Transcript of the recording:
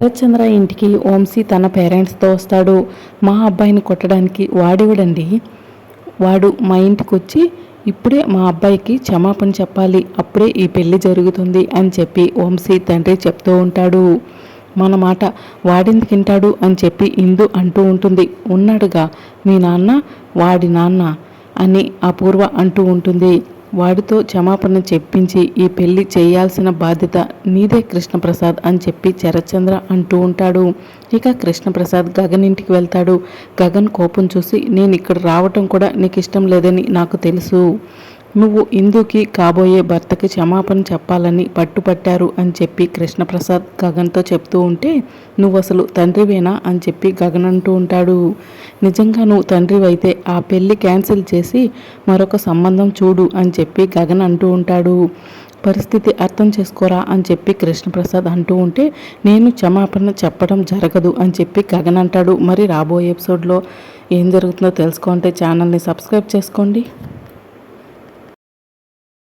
శరత్చంద్ర ఇంటికి వంశీ తన పేరెంట్స్తో వస్తాడు. మా అబ్బాయిని కొట్టడానికి వాడివడండి వాడు మా ఇంటికి వచ్చి ఇప్పుడే మా అబ్బాయికి క్షమాపణ చెప్పాలి. అప్పుడే ఈ పెళ్ళి జరుగుతుంది అని చెప్పి వంశీ తండ్రి చెప్తూ ఉంటాడు. మన మాట వాడింది తింటాడు అని చెప్పి ఇందు అంటూ ఉంటుంది. ఉన్నాడుగా మీ నాన్న వాడి నాన్న అని అపూర్వ అంటూ ఉంటుంది. వాడితో క్షమాపణ చెప్పించి ఈ పెళ్ళి చేయాల్సిన బాధ్యత నీదే కృష్ణప్రసాద్ అని చెప్పి శరత్చంద్ర అంటూ ఉంటాడు. ఇక కృష్ణప్రసాద్ గగన్ ఇంటికి వెళ్తాడు. గగన్ కోపం చూసి నేను ఇక్కడ రావటం కూడా నీకు ఇష్టం లేదని నాకు తెలుసు. నువ్వు ఇందుకి కాబోయే భర్తకి క్షమాపణ చెప్పాలని పట్టుపట్టారు అని చెప్పి కృష్ణప్రసాద్ గగన్తో చెప్తూ ఉంటే నువ్వు అసలు తండ్రివేనా? అని చెప్పి గగన్ అంటూ ఉంటాడు. నిజంగా నువ్వు తండ్రివైతే ఆ పెళ్ళి క్యాన్సిల్ చేసి మరొక సంబంధం చూడు అని చెప్పి గగన్ అంటూ ఉంటాడు. పరిస్థితి అర్థం చేసుకోరా? అని చెప్పి కృష్ణప్రసాద్ అంటూ ఉంటే నేను క్షమాపణ చెప్పడం జరగదు అని చెప్పి గగన్ అంటాడు. మరి రాబోయే ఎపిసోడ్లో ఏం జరుగుతుందో తెలుసుకుంటే ఛానల్ని సబ్స్క్రైబ్ చేసుకోండి.